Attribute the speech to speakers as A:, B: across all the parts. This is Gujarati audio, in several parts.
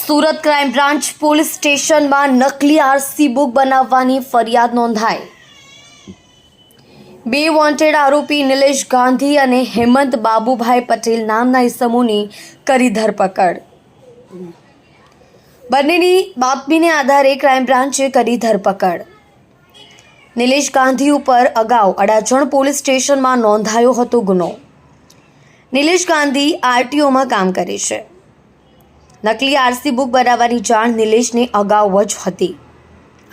A: સુરત ક્રાઇમ બ્રાન્ચ પોલીસ સ્ટેશનમાં નકલી આરસી બુક બનાવવાની ફરિયાદ નોંધાઈ. બે વોન્ટેડ આરોપી નિલેશ ગાંધી અને હેમંત બાબુભાઈ પટેલ નામના ઇસમોની કરી ધરપકડ. બંનેની બાતમીને આધારે ક્રાઇમ બ્રાન્ચે કરી ધરપકડ. નિલેશ ગાંધી ઉપર અગાઉ અડાજણ પોલીસ સ્ટેશનમાં નોંધાયો હતો ગુનો. નિલેશ ગાંધી આરટીઓમાં કામ કરે છે. નકલી આરસી બુક બનાવવાની જાણ નિલેશને અગાઉ જ હતી.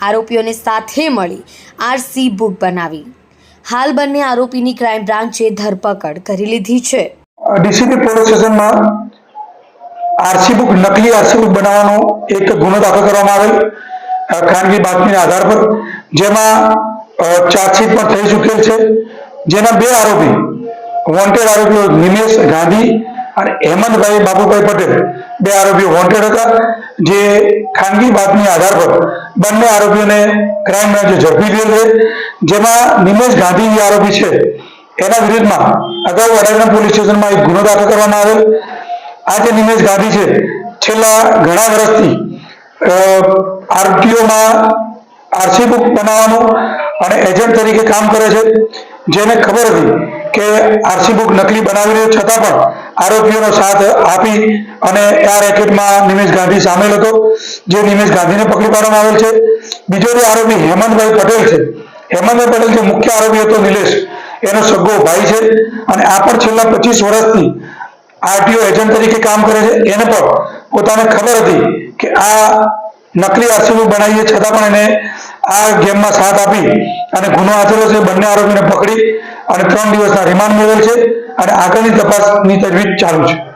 A: આરોપીઓને સાથે મળી આરસી બુક બનાવી. હાલ બંને આરોપીની ક્રાઇમ બ્રાન્ચે ધરપકડ કરી લીધી છે.
B: ડીસીપી પોલીસ સ્ટેશનમાં આરસી બુક, નકલી આરસી બુક બનાવવાનો એક ગુનો દાખલ કરવામાં આવેલ. ખાનગી બાતમીના આધાર પર જેમાં ચાર્જશીટ પણ થઈ ચૂકેલ છે. જેના બે આરોપી, વોન્ટેડ આરોપીઓ નિમેશ ગાંધી અને હેમંતભાઈ, બાબુભાઈ પટેલ બે આરોપીઓ વોન્ટેડ હતા, જે ખાનગી બાતમી આધાર પર બંને આરોપીઓને ક્રાઇમ બ્રાન્ચે ઝડપી લીધેલ છે. જેમાં નિમેશ ગાંધી આરોપી છે. એના વિરુદ્ધમાં અગાઉ અડાજણ પોલીસ સ્ટેશનમાં એક ગુનો દાખલ કરવામાં આવેલ. આ જે નિમેશ ગાંધી છે, છેલ્લા ઘણા વર્ષથી આરટીઓમાં આરસી બુક બનાવવાનું અને એજન્ટ તરીકે કામ કરે છે. જેને ખબર હતી કે આરસી બુક નકલી બનાવી રહ્યો છતાં પણ આરોપીઓનો સાથ આપી અને આ રેકેટમાં નિમેશ ગાંધી સામેલ હતો, જે નિમેશ ગાંધીને પકડી પાડવામાં આવેલ છે. બીજો જે આરોપી હેમંતભાઈ પટેલ છે, હેમંતભાઈ પટેલ જે મુખ્ય આરોપી હતો નિલેશ, એનો સગો ભાઈ છે અને આ પણ છેલ્લા પચીસ વર્ષથી આરટીઓ એજન્ટ તરીકે કામ કરે છે. એને પણ પોતાને ખબર હતી કે આ નકલી આરસીબી બનાવીએ, છતાં પણ એને આ ગેમમાં સાથ આપી અને ગુનો આચર્યો છે, બંને આરોપીને પકડી અને ત્રણ દિવસના રિમાન્ડ મેળવેલ છે અને આગળની તપાસની તજવીજ ચાલુ છે.